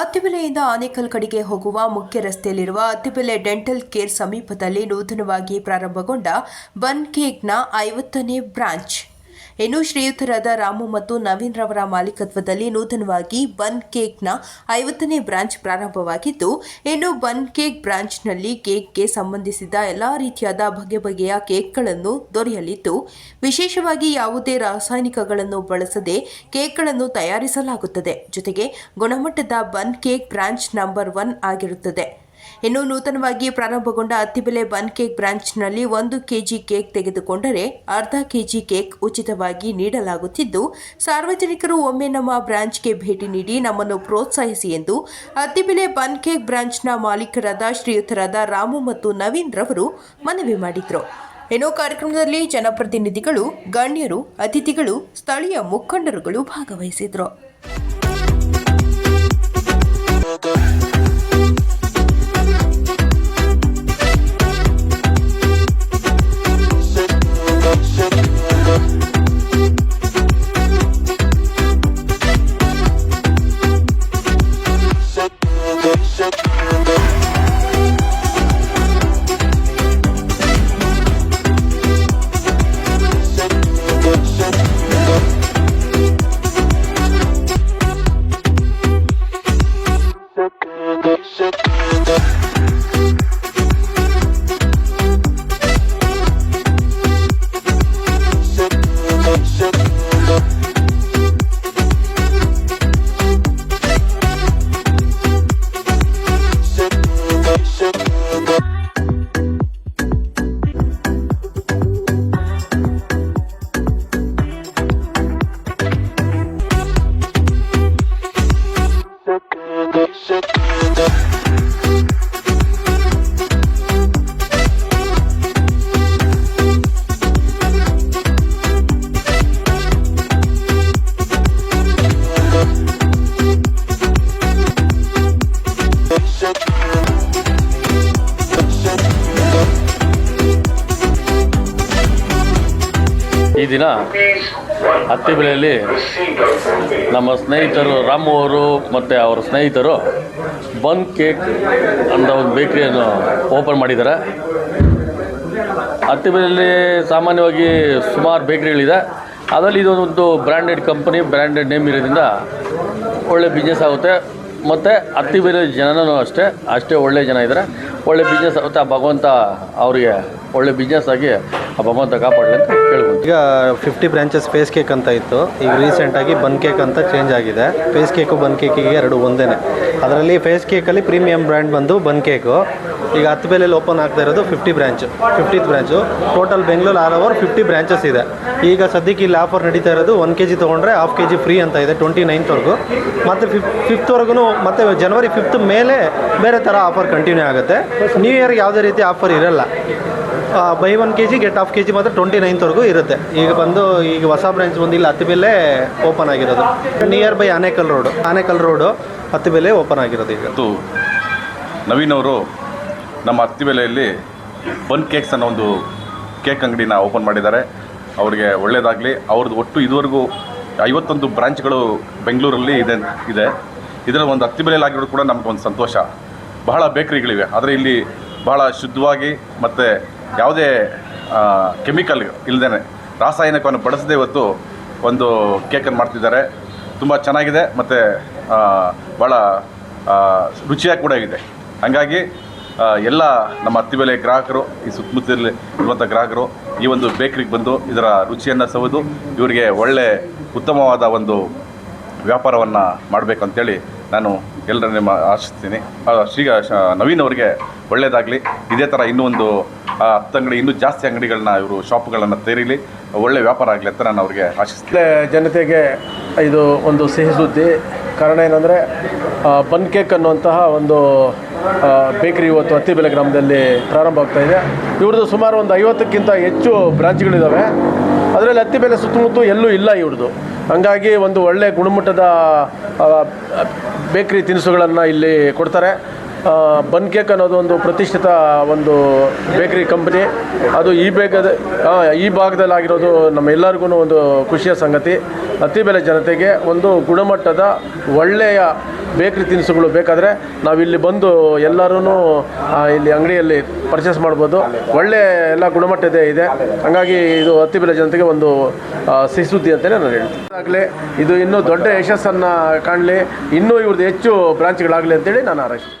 ಅತ್ತಿಬೆಲೆಯಿಂದ ಆನೇಕಲ್ ಕಡೆಗೆ ಹೋಗುವ ಮುಖ್ಯ ರಸ್ತೆಯಲ್ಲಿರುವ ಅತ್ತಿಬೆಲೆ ಡೆಂಟಲ್ ಕೇರ್ ಸಮೀಪದಲ್ಲಿ ನೂತನವಾಗಿ ಪ್ರಾರಂಭಗೊಂಡ ಬನ್ ಕೇಕ್ನ ಐವತ್ತನೇ ಬ್ರಾಂಚ್. ಇನ್ನು ಶ್ರೀಯುತರಾದ ರಾಮು ಮತ್ತು ನವೀನ್ ರವರ ಮಾಲೀಕತ್ವದಲ್ಲಿ ನೂತನವಾಗಿ ಬನ್ ಕೇಕ್ನ ಐವತ್ತನೇ ಬ್ರಾಂಚ್ ಪ್ರಾರಂಭವಾಗಿದ್ದು, ಇನ್ನು ಬನ್ ಕೇಕ್ ಬ್ರಾಂಚ್ನಲ್ಲಿ ಕೇಕ್ಗೆ ಸಂಬಂಧಿಸಿದ ಎಲ್ಲಾ ರೀತಿಯಾದ ಬಗೆ ಬಗೆಯ ಕೇಕ್ಗಳನ್ನು ದೊರೆಯಲಿದ್ದು, ವಿಶೇಷವಾಗಿ ಯಾವುದೇ ರಾಸಾಯನಿಕಗಳನ್ನು ಬಳಸದೆ ಕೇಕ್ಗಳನ್ನು ತಯಾರಿಸಲಾಗುತ್ತದೆ. ಜೊತೆಗೆ ಗುಣಮಟ್ಟದ bun cake branch number one ಆಗಿರುತ್ತದೆ. ಇನ್ನು ನೂತನವಾಗಿ ಪ್ರಾರಂಭಗೊಂಡ ಅತ್ತಿಬೆಲೆ ಬನ್ ಕೇಕ್ ಬ್ರಾಂಚ್ನಲ್ಲಿ ಒಂದು ಕೆಜಿ ಕೇಕ್ ತೆಗೆದುಕೊಂಡರೆ ಅರ್ಧ ಕೆಜಿ ಕೇಕ್ ಉಚಿತವಾಗಿ ನೀಡಲಾಗುತ್ತಿದ್ದು, ಸಾರ್ವಜನಿಕರು ಒಮ್ಮೆ ನಮ್ಮ ಬ್ರಾಂಚ್ಗೆ ಭೇಟಿ ನೀಡಿ ನಮ್ಮನ್ನು ಪ್ರೋತ್ಸಾಹಿಸಿ ಎಂದು ಅತ್ತಿಬೆಲೆ ಬನ್ ಕೇಕ್ ಬ್ರಾಂಚ್ನ ಮಾಲೀಕರಾದ ಶ್ರೀಯುತರಾದ ರಾಮು ಮತ್ತು ನವೀನ್ ರವರು ಮನವಿ ಮಾಡಿದರು. ಇನ್ನು ಕಾರ್ಯಕ್ರಮದಲ್ಲಿ ಜನಪ್ರತಿನಿಧಿಗಳು, ಗಣ್ಯರು, ಅತಿಥಿಗಳು, ಸ್ಥಳೀಯ ಮುಖಂಡರುಗಳು ಭಾಗವಹಿಸಿದರು. Shut ಈ ದಿನ ಹತ್ತಿಬೆಳೆಯಲ್ಲಿ ನಮ್ಮ ಸ್ನೇಹಿತರು ರಾಮು ಅವರು ಮತ್ತು ಅವರ ಸ್ನೇಹಿತರು ಬನ್ ಕೇಕ್ ಅಂತ ಒಂದು ಬೇಕ್ರಿಯನ್ನು ಓಪನ್ ಮಾಡಿದ್ದಾರೆ. ಹತ್ತಿಬೆಲೆಯಲ್ಲಿ ಸಾಮಾನ್ಯವಾಗಿ ಸುಮಾರು ಬೇಕ್ರಿಗಳಿದೆ. ಅದರಲ್ಲಿ ಇದೊಂದು ಬ್ರ್ಯಾಂಡೆಡ್ ಕಂಪನಿ, ಬ್ರ್ಯಾಂಡೆಡ್ ನೇಮ್ ಇರೋದ್ರಿಂದ ಒಳ್ಳೆ ಬಿಸ್ನೆಸ್ ಆಗುತ್ತೆ. ಮತ್ತು ಹತ್ತಿಬೆಲೆ ಜನನೂ ಅಷ್ಟೇ ಅಷ್ಟೇ ಒಳ್ಳೆ ಜನ ಇದ್ದಾರೆ. ಒಳ್ಳೆ ಬಿಸ್ನೆಸ್ ಆಗುತ್ತೆ. ಆ ಭಗವಂತ ಅವರಿಗೆ ಒಳ್ಳೆ ಬಿಸ್ನೆಸ್ ಆಗಿ ಆ ಭಗವಂತ ಅಂತ ಕೇಳ್ಕೊಂತೀನಿ ಈಗ ಫಿಫ್ಟಿ ಬ್ರಾಂಚಸ್ ಫೇಸ್ ಕೇಕ್ ಅಂತ ಇತ್ತು. ಈಗ ರೀಸೆಂಟಾಗಿ ಬನ್ ಕೇಕ್ ಅಂತ ಚೇಂಜ್ ಆಗಿದೆ. ಫೇಸ್ ಕೇಕು ಬನ್ ಕೇಕಿಗೆ ಎರಡು ಒಂದೇ ಅದರಲ್ಲಿ ಫೇಸ್ ಕೇಕಲ್ಲಿ ಪ್ರೀಮಿಯಂ ಬ್ರ್ಯಾಂಡ್ ಬಂದು ಬನ್ ಕೇಕು ಈಗ ಹತ್ತು ಬೆಲೆಯಲ್ಲಿ ಓಪನ್ ಆಗ್ತಾ ಇರೋದು fifty branch fiftieth branch total Bengaluru all over fifty branches ಇದೆ. ಈಗ ಸದ್ಯಕ್ಕೆ ಇಲ್ಲಿ ಆಫರ್ ನಡೀತಾ ಇರೋದು ಒನ್ ಕೆ ಜಿ ತೊಗೊಂಡ್ರೆ ಹಾಫ್ ಕೆ ಜಿ ಫ್ರೀ ಅಂತ ಇದೆ ಟ್ವೆಂಟಿ ನೈನ್ತ್ವರೆಗೂ ಮತ್ತು ಫಿಫ್ ಫಿಫ್ತ್ವರೆಗೂ ಮತ್ತು ಜನವರಿ ಫಿಫ್ತ್ ಮೇಲೆ ಬೇರೆ ಥರ ಆಫರ್ ಕಂಟಿನ್ಯೂ ಆಗುತ್ತೆ. ನ್ಯೂ ಇಯರ್ಗೆ ಯಾವುದೇ ರೀತಿ ಆಫರ್ ಇರಲ್ಲ. Buy one K G get half K G ಮಾತ್ರ ಟ್ವೆಂಟಿ ನೈನ್ತ್ವರೆಗೂ ಇರುತ್ತೆ. ಈಗ ಬಂದು, ಈಗ ಹೊಸ ಬ್ರಾಂಚ್ ಬಂದು ಇಲ್ಲಿ ಹತ್ತಿಬೆಲೆ ಓಪನ್ ಆಗಿರೋದು. Near by Anekal road Anekal road Hattibele open ಆಗಿರೋದು ಈಗ. ಅದು ನವೀನ್ ಅವರು ನಮ್ಮ ಹತ್ತಿಬೆಲೆಯಲ್ಲಿ ಬನ್ ಕೇಕ್ಸ್ ಅನ್ನೋ ಒಂದು ಕೇಕ್ ಅಂಗಡಿನ ಓಪನ್ ಮಾಡಿದ್ದಾರೆ. ಅವರಿಗೆ ಒಳ್ಳೆಯದಾಗಲಿ ಅವ್ರದ್ದು ಒಟ್ಟು ಇದುವರೆಗೂ ಐವತ್ತೊಂದು ಬ್ರಾಂಚ್ಗಳು ಬೆಂಗಳೂರಲ್ಲಿ ಇದೆ ಇದೆ. ಇದರ ಒಂದು ಹತ್ತಿಬೆಲೆಯಲ್ಲಿ ಆಗಿರೋದು ಕೂಡ ನಮಗೊಂದು ಸಂತೋಷ. ಬಹಳ ಬೇಕ್ರಿಗಳಿವೆ ಆದರೆ ಇಲ್ಲಿ ಬಹಳ ಶುದ್ಧವಾಗಿ ಮತ್ತು ಯಾವುದೇ ಕೆಮಿಕಲ್ ಇಲ್ಲದೇ ರಾಸಾಯನಿಕವನ್ನು ಬಳಸದೇ ಇವತ್ತು ಒಂದು ಕೇಕನ್ನು ಮಾಡ್ತಿದ್ದಾರೆ. ತುಂಬ ಚೆನ್ನಾಗಿದೆ ಮತ್ತು ಭಾಳ ರುಚಿಯಾಗಿ ಕೂಡ ಇದೆ. ಹಾಗಾಗಿ ಎಲ್ಲ ನಮ್ಮ ಹತ್ತಿಬೆಲೆ ಗ್ರಾಹಕರು, ಈ ಸುತ್ತಮುತ್ತಲಲ್ಲಿ ಇರುವಂಥ ಗ್ರಾಹಕರು ಈ ಒಂದು ಬೇಕ್ರಿಗೆ ಬಂದು ಇದರ ರುಚಿಯನ್ನು ಸವಿದು ಇವರಿಗೆ ಒಳ್ಳೆ ಉತ್ತಮವಾದ ಒಂದು ವ್ಯಾಪಾರವನ್ನು ಮಾಡಬೇಕು ಅಂತೇಳಿ ನಾನು ಎಲ್ಲರ ನಿಮ್ಮ ಆಶಿಸ್ತೀನಿ. ಶ್ರೀ ನವೀನ್ ಅವರಿಗೆ ಒಳ್ಳೆಯದಾಗಲಿ ಇದೇ ಥರ ಇನ್ನೂ ಒಂದು ಹತ್ತು ಅಂಗಡಿ, ಇನ್ನೂ ಜಾಸ್ತಿ ಅಂಗಡಿಗಳನ್ನ ಇವರು ಶಾಪ್ಗಳನ್ನು ತೆರೀಲಿ. ಒಳ್ಳೆಯ ವ್ಯಾಪಾರ ಆಗಲಿ ಅಂತ ನಾನು ಅವರಿಗೆ ಆಶಿಸ್ತೀನಿ. ಜನತೆಗೆ ಇದು ಒಂದು ಸಿಹಿ ಸುದ್ದಿ ಕಾರಣ ಏನಂದರೆ ಬನ್ ಕೇಕ್ ಅನ್ನುವಂತಹ ಒಂದು ಬೇಕರಿ ಇವತ್ತು ಹತ್ತಿಬೆಲೆ ಗ್ರಾಮದಲ್ಲಿ ಪ್ರಾರಂಭ ಆಗ್ತಾ ಇದೆ. ಇವ್ರದ್ದು ಸುಮಾರು ಒಂದು ಐವತ್ತಕ್ಕಿಂತ ಹೆಚ್ಚು ಬ್ರಾಂಚ್ಗಳಿದ್ದಾವೆ ಅದರಲ್ಲಿ ಹತ್ತಿಬೆಲೆ ಸುತ್ತಮುತ್ತ ಎಲ್ಲೂ ಇಲ್ಲ ಇವ್ರದ್ದು. ಹಂಗಾಗಿ ಒಂದು ಒಳ್ಳೆ ಗುಣಮಟ್ಟದ ಬೇಕ್ರಿ ತಿನಿಸುಗಳನ್ನು ಇಲ್ಲಿ ಕೊಡ್ತಾರೆ. ಬನ್ ಕೇಕ್ ಅನ್ನೋದು ಒಂದು ಪ್ರತಿಷ್ಠಿತ ಒಂದು ಬೇಕರಿ ಕಂಪ್ನಿ. ಅದು ಈ ಬೇಗದ ಈ ಭಾಗದಲ್ಲಿ ಆಗಿರೋದು ನಮ್ಮ ಎಲ್ಲರಿಗೂ ಒಂದು ಖುಷಿಯ ಸಂಗತಿ. ಅತಿ ಬೆಲೆ ಜನತೆಗೆ ಒಂದು ಗುಣಮಟ್ಟದ ಒಳ್ಳೆಯ ಬೇಕರಿ ತಿನಿಸುಗಳು ಬೇಕಾದರೆ ನಾವಿಲ್ಲಿ ಬಂದು ಎಲ್ಲರೂ ಇಲ್ಲಿ ಅಂಗಡಿಯಲ್ಲಿ ಪರ್ಚೇಸ್ ಮಾಡ್ಬೋದು. ಒಳ್ಳೆಯ ಎಲ್ಲ ಗುಣಮಟ್ಟದೇ ಇದೆ. ಹಾಗಾಗಿ ಇದು ಅತಿ ಬೆಲೆ ಜನತೆಗೆ ಒಂದು ಸಿಸುದ್ದಿ ಅಂತಲೇ ನಾನು ಹೇಳ್ತೀನಿ. ಆಗಲಿ ಇದು ಇನ್ನೂ ದೊಡ್ಡ ಯಶಸ್ಸನ್ನು ಕಾಣಲಿ. ಇನ್ನೂ ಇವ್ರದ್ದು ಹೆಚ್ಚು ಬ್ರಾಂಚ್ಗಳಾಗಲಿ ಅಂತೇಳಿ ನಾನು ಹಾರೈಸ್ತೀನಿ